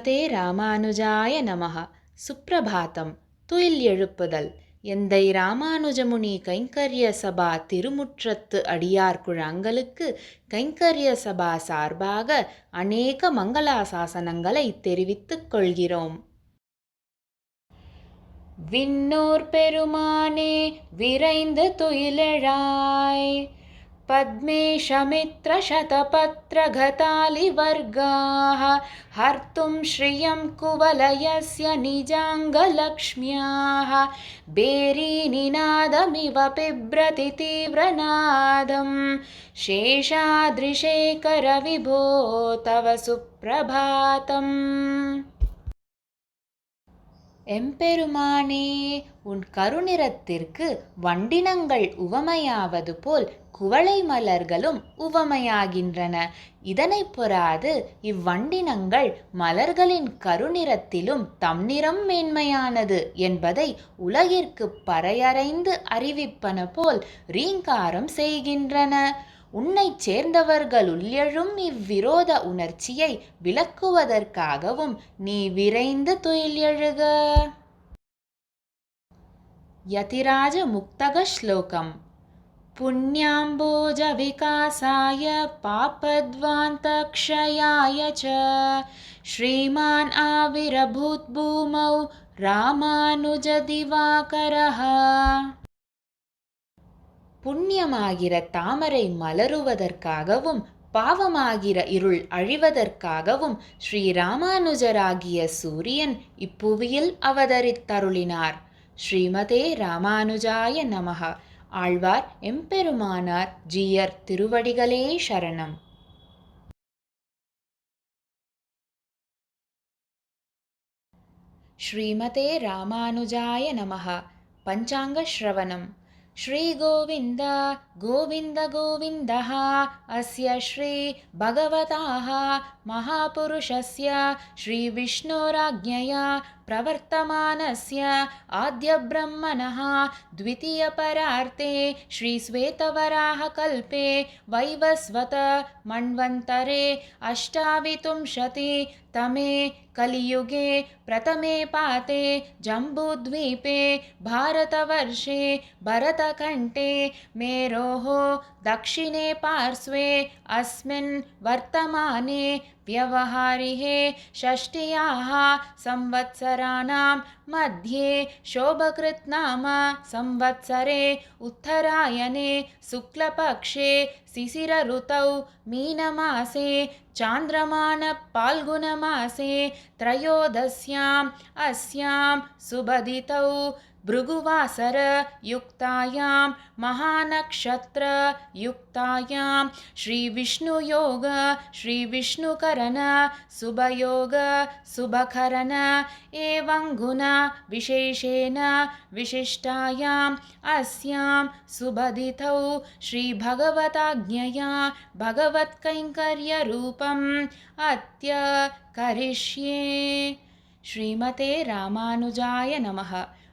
ஸ்ரீமதே ராமானுஜாய நமக சுப்பிரபாதம் துயில் எழுப்புதல் எந்தை ராமானுஜமுனி கைங்கரிய சபா திருமுற்றத்து அடியார் குழாங்களுக்கு கைங்கரிய சபா சார்பாக அநேக மங்களாசாசனங்களை தெரிவித்துக் கொள்கிறோம். விண்ணோர் பெருமானே விரைந்து துயிலழாய். पद्मेशमित्रशतपत्रघतालिवर्गाः हर्तुं श्रियं कुवलयस्य निजाङ्गलक्ष्म्याः बेरीनिनादमिव बिभ्रति तीव्रनादं शेषाद्रिशेखरविभो तव सुप्रभातम् எம்பெருமானே உன் கருநிறத்திற்கு வண்டினங்கள் உவமையாவது போல் குவளை மலர்களும் உவமையாகின்றன. இதனை பொறாது இவ்வண்டினங்கள் மலர்களின் கருநிறத்திலும் தம் நிறம் மேன்மையானது என்பதை உலகிற்கு பறையறைந்து அறிவிப்பன போல் ரீங்காரம் செய்கின்றன. உன்னைச் சேர்ந்தவர்கள் உள்ளெழும் இவ்விரோத உணர்ச்சியை விளக்குவதற்காகவும் நீ விரைந்து துயில் எழுக. யதிராஜ முக்தக ஸ்லோகம். पुण्याम्बोजविकासाय पापध्वान्तक्षयाय च श्रीमान् आविरभूद्भूमौ ராமானுஜதிவாகரः புண்ணியமாகிற தாமரை மலருவதற்காகவும் பாவமாகிற இருள் அழிவதற்காகவும் ஸ்ரீராமானுஜராகிய சூரியன் இப்புவியில் அவதரித்தருளினார் ஸ்ரீமதே ராமானுஜாய நமக ஆழ்வார் எம்பெருமானார் ஜீயர் திருவடிகளே சரணம் श्रीमते रामानुजाय नमः पञ्चाङ्गश्रवणम् श्रीगोविन्द गोविन्द गोविन्दः अस्य श्रीभगवताः महापुरुषस्य श्रीविष्णोराज्ञया प्रवर्तमानस्य आद्यब्रह्मणः द्वितीयपरार्ते श्रीश्वेतवराहकल्पे वैवस्वत मन्वन्तरे अष्टाविंशति तमे कलियुगे प्रथमे पाते जम्बूद्वीपे भारतवर्षे भरतकण्ठे मेरोः दक्षिणे पार्श्वे अस्मिन् वर्तमाने व्यवहारिहे षष्ट्याः संवत्सराणां मध्ये शोभकृत्नाम संवत्सरे उत्तरायणे शुक्लपक्षे शिशिरऋतौ मीनमासे चान्द्रमानपाल्गुनमासे त्रयोदश्याम् अस्यां सुबदितौ भृगुवासरयुक्तायां महानक्षत्रयुक्तायां श्रीविष्णुयोग श्रीविष्णुकरण एवं एवङ्गुणा विशेषेण विशिष्टायाम् अस्यां सुभदिथौ श्रीभगवताज्ञया भगवत्कैङ्कर्यरूपम् अत्यकरिष्ये। श्रीमते रामानुजाय नमः।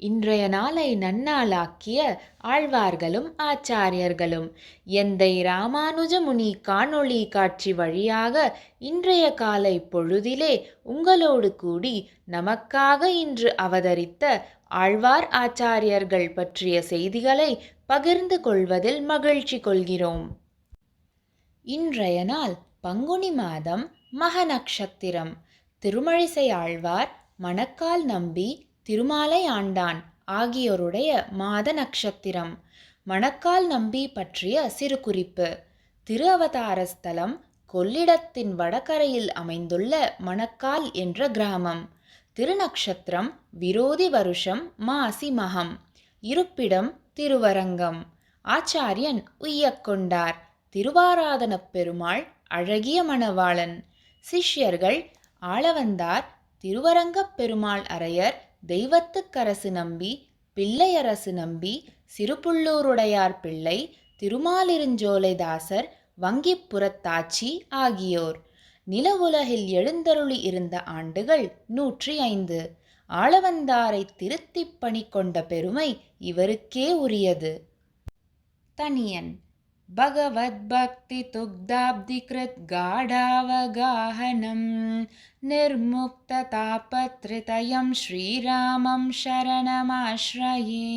இன்றைய நாளை நன்னாளாக்கிய ஆழ்வார்களும் ஆச்சாரியர்களும். எந்தை ராமானுஜ முனி காணொளி காட்சி வழியாக இன்றைய காலை பொழுதிலே உங்களோடு கூடி நமக்காக இன்று அவதரித்த ஆழ்வார் ஆச்சாரியர்கள் பற்றிய செய்திகளை பகிர்ந்து கொள்வதில் மகிழ்ச்சி கொள்கிறோம். இன்றைய நாள் பங்குனி மாதம் மகநக்ஷத்திரம். திருமழிசை ஆழ்வார் மணக்கால் நம்பி திருமாலை ஆண்டான் ஆகியோருடைய மாத நட்சத்திரம் மணக்கால் நம்பி பற்றிய சிறு குறிப்பு. திரு அவதார ஸ்தலம் கொள்ளிடத்தின் வடகரையில் அமைந்துள்ள மணக்கால் என்ற கிராமம். திருநக்ஷத்திரம் விரோதி வருஷம் மாசி மகம். இருப்பிடம் திருவரங்கம். ஆச்சாரியன் உய்யக்கொண்டார் திருவாராதனப் பெருமாள் அழகிய மணவாளன். சிஷ்யர்கள் ஆளவந்தார் திருவரங்கப் பெருமாள் அரையர் தெய்வத்துக்கரசு நம்பி பிள்ளையரசு நம்பி சிறுபுள்ளூருடையார் பிள்ளை திருமாலிருஞ்சோலைதாசர் வங்கிப்புறத்தாச்சி ஆகியோர். நில உலகில் எழுந்தருளி இருந்த ஆண்டுகள் நூற்றி ஐந்து. ஆளவந்தாரை திருத்திப் பணி கொண்ட பெருமை இவருக்கே உரியது. தனியன். பகவத்பக்தி துக்தாப்திகிருத் காடாவகாஹனம் நிர்முக்த தாபத்ரிதயம் ஸ்ரீராமம் சரணமாஸ்ரயே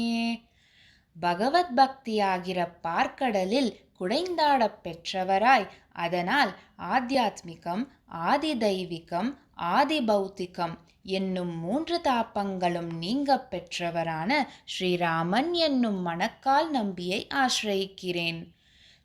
பகவத்பக்தியாகிற பார்க்கடலில் குடைந்தாடப் பெற்றவராய் அதனால் ஆத்தியாத்மிகம் ஆதி தெய்வீகம் ஆதி பௌத்திகம் என்னும் மூன்று தாப்பங்களும் நீங்கப் பெற்றவரான ஸ்ரீராமன் என்னும் மணக்கால் நம்பியை ஆசிரயிக்கிறேன்.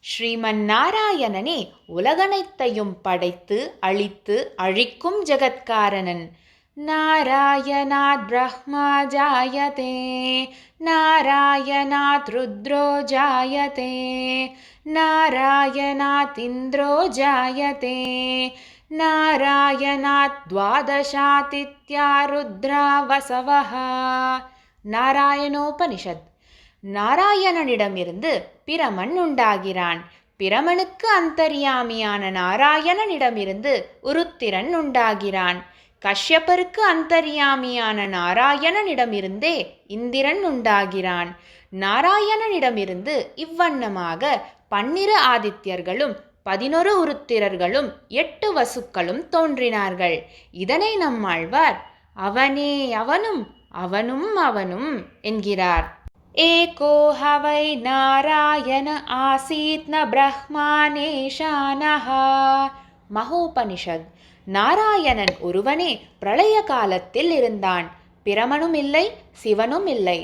ஸ்ரீமன் நாராயணனே உலகனைத்தையும் படைத்து அழித்து அழிக்கும் ஜெகத்காரணன். நாராயணாத் பிரம்மா ஜாயதே நாராயணாத் ருத்ரோ ஜாயதே நாராயணாத் இந்திரோ ஜாயதே நாராயணாத் துவாதசாதித்யா ருத்ரா வசவஹா. நாராயணோபனிஷத். நாராயணனிடமிருந்து பிரமன் உண்டாகிறான். பிரமனுக்கு அந்தரியாமியான நாராயணனிடமிருந்து உருத்திரன் உண்டாகிறான். கஷ்யப்பருக்கு அந்தரியாமியான நாராயணனிடமிருந்தே இந்திரன் உண்டாகிறான். நாராயணனிடமிருந்து இவ்வண்ணமாக பன்னிரு ஆதித்யர்களும் பதினொரு உருத்திரர்களும் எட்டு வசுக்களும் தோன்றினார்கள். இதனை நம்மாழ்வார் அவனே அவனும் அவனும் அவனும் என்கிறார். एको ह वै नारायण आसीत् न ब्रह्मानेशानः மகோபனிஷத் நாராயணன் ஒருவனே பிரளய காலத்தில் இருந்தான் பிரமனும் இல்லை சிவனும் இல்லை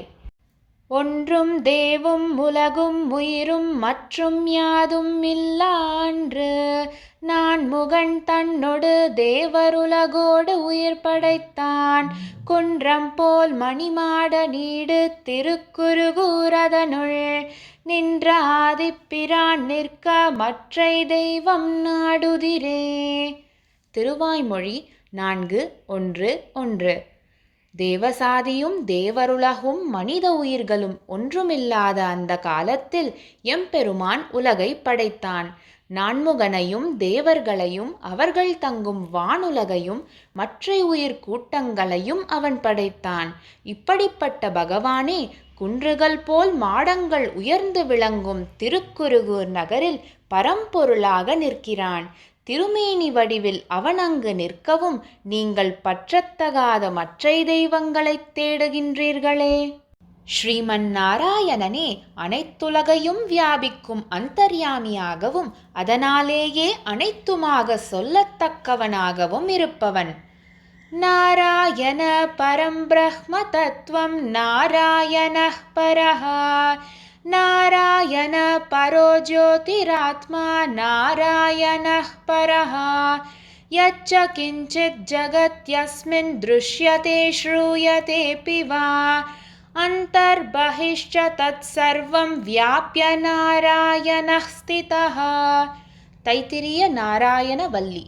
ஒன்றும் தேவும் உலகும் உயிரும் மற்றும் யாதும் இல்லான்று. நான் முகன் தன்னொடு தேவருலகோடு உயிர் படைத்தான். குன்றம் போல் மணிமாட நீடு திருக்குறுகூரதனுள் நின்ற ஆதிப்பிரான் நிற்க மற்றை தெய்வம் நாடுதிரே. திருவாய்மொழி நான்கு ஒன்று ஒன்று. தேவசாதியும் தேவருலகும் மனித உயிர்களும் ஒன்றுமில்லாத அந்த காலத்தில் எம்பெருமான் உலகை படைத்தான். நான்முகனையும் தேவர்களையும் அவர்கள் தங்கும் வானுலகையும் மற்ற உயிர் கூட்டங்களையும் அவன் படைத்தான். இப்படிப்பட்ட பகவானே குன்றுகள் போல் மாடங்கள் உயர்ந்து விளங்கும் திருக்குருகூர் நகரில் பரம்பொருளாக நிற்கிறான். திருமேனி வடிவில் அவன் அங்கு நிற்கவும் நீங்கள் பற்றத்தகாத மற்றை தெய்வங்களைத் தேடுகின்றீர்களே. ஸ்ரீமன் நாராயணனே அனைத்துலகையும் வியாபிக்கும் அந்தர்யாமியாகவும் அதனாலேயே அனைத்துமாக சொல்லத்தக்கவனாகவும் இருப்பவன். நாராயண பரம் பிரம்ம தத்துவம் நாராயண பரஹா. नारायण परो ज्योतिरात्मा नारायणः परः। यच्च किञ्चिज्जगत्यस्मिन् दृश्यते श्रूयतेऽपि वा अन्तर्बहिश्च तत्सर्वं व्याप्य नारायणः स्थितः। तैत्तिरीयनारायणवल्ली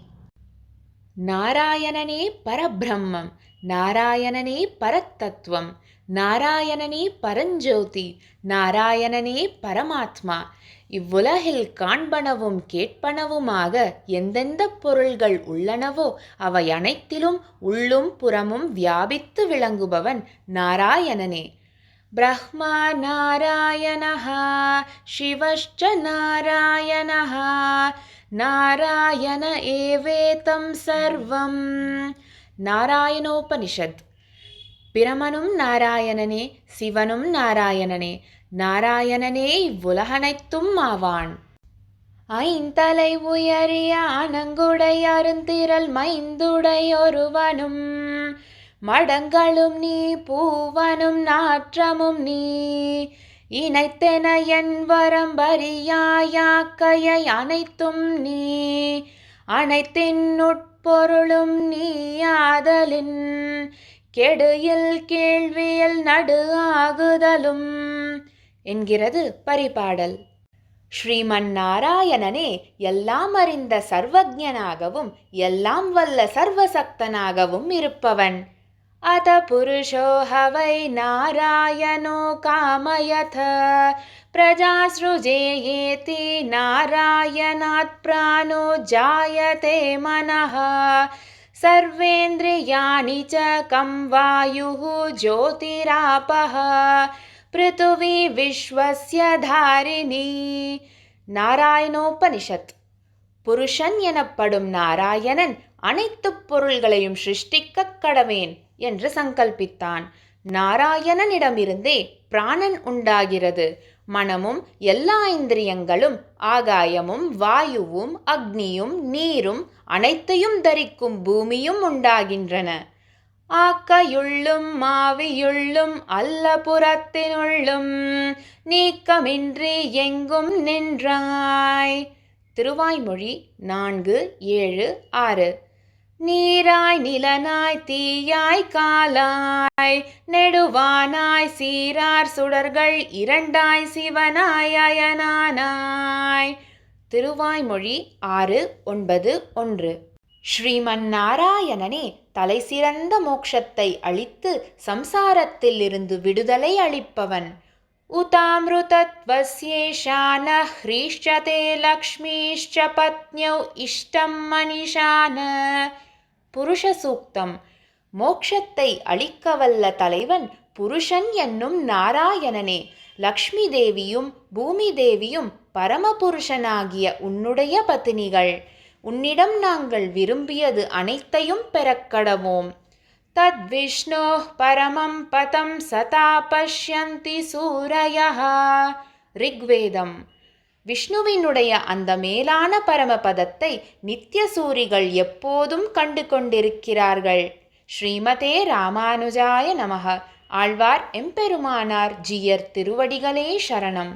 नारायणने परब्रह्मं नारायणने परतत्त्वं நாராயணனே பரஞ்சோதி நாராயணனே பரமாத்மா. இவ்வுலகில் காண்பனவும் கேட்பனவுமாக எந்தெந்த பொருள்கள் உள்ளனவோ அவை அனைத்திலும் உள்ளும் புறமும் வியாபித்து விளங்குபவன் நாராயணனே. பிரம்மா நாராயணஹா சிவஷ்ச நாராயணஹா நாராயண ஏவேதம் சர்வம். நாராயணோபனிஷத். பிரமனும் நாராயணனே சிவனும் நாராயணனே நாராயணனே இவ்வுலகனைத்தும் ஆவான். ஐந்தலை உயரிய அணங்குடை அருந்திரல் மைந்துடையொருவனும் மடங்களும் நீ பூவனும் நாற்றமும் நீ இணைத்தென என் வரம்பரியாயாக்கையை அனைத்தும் நீ அனைத்தின் உட்பொருளும் நீ ஆதலின் கெடுயில் கேள்வியில் நடு ஆகுதலும் என்கிறது பரிபாடல். ஸ்ரீமன் நாராயணனே எல்லாம் அறிந்த சர்வஜனாகவும் எல்லாம் வல்ல சர்வசக்தனாகவும் இருப்பவன். அத புருஷோ ஹவை நாராயணோ காமயத. பிரஜாஸ்ருஜேயேதி நாராயணாத் பிராணோ ஜாயதே மனஹா. सर्वेन्द्रियाणि च कं वायुः ज्योतिरापः पृथिवी विश्वस्य धारिणी நாராயணோபனிஷத் புருஷன் எனப்படும் நாராயணன் அனைத்து பொருள்களையும் சிருஷ்டிக்கக் கடவேன் என்று சங்கல்பித்தான் நாராயணனிடமிருந்தே பிராணன் உண்டாகிறது மனமும் எல்லா இந்திரியங்களும் ஆகாயமும் வாயுவும் அக்னியும் நீரும் அனைத்தையும் தரிக்கும் பூமியும் உண்டாகின்றன. ஆக்கையுள்ளும் மாவியுள்ளும் அல்ல புறத்தினுள்ளும் நீக்கமின்றி எங்கும் நின்றாய். திருவாய்மொழி நான்கு ஏழு ஆறு. நீராய் நிலனாய் தீயாய் காலாய் நெடுவானாய் சீரார் சுடர்கள் இரண்டாய் சிவனாய் அயனானாய் திருவாய்மொழி ஆறு ஒன்பது ஒன்று ஸ்ரீமன் நாராயணனே தலை சிறந்த மோட்சத்தை அளித்து சம்சாரத்தில் இருந்து விடுதலை அளிப்பவன் उतामृतत्वस्येषा न ह्रीश्चते लक्ष्मीश्च पत्न्यौ इष्टं मनिषान புருஷ சூக்தம். மோக்ஷத்தை அளிக்கவல்ல தலைவன் புருஷன் என்னும் நாராயணனே. லக்ஷ்மி தேவியும் பூமி தேவியும் பரமபுருஷனாகிய உன்னுடைய பத்தினிகள். உன்னிடம் நாங்கள் விரும்பியது அனைத்தையும் பெறக்கடவோம் தத்விஷ்ணோ பரமம் பதம் சதா பஷ்யந்தி சூரயா ரிக்வேதம். விஷ்ணுவினுடைய அந்த மேலான பரமபதத்தை நித்திய சூரிகள் எப்போதும் கண்டு கொண்டிருக்கிறார்கள் ஸ்ரீமதே ராமானுஜாய நமக. ஆழ்வார் எம்பெருமானார் ஜியர் திருவடிகளே சரணம்.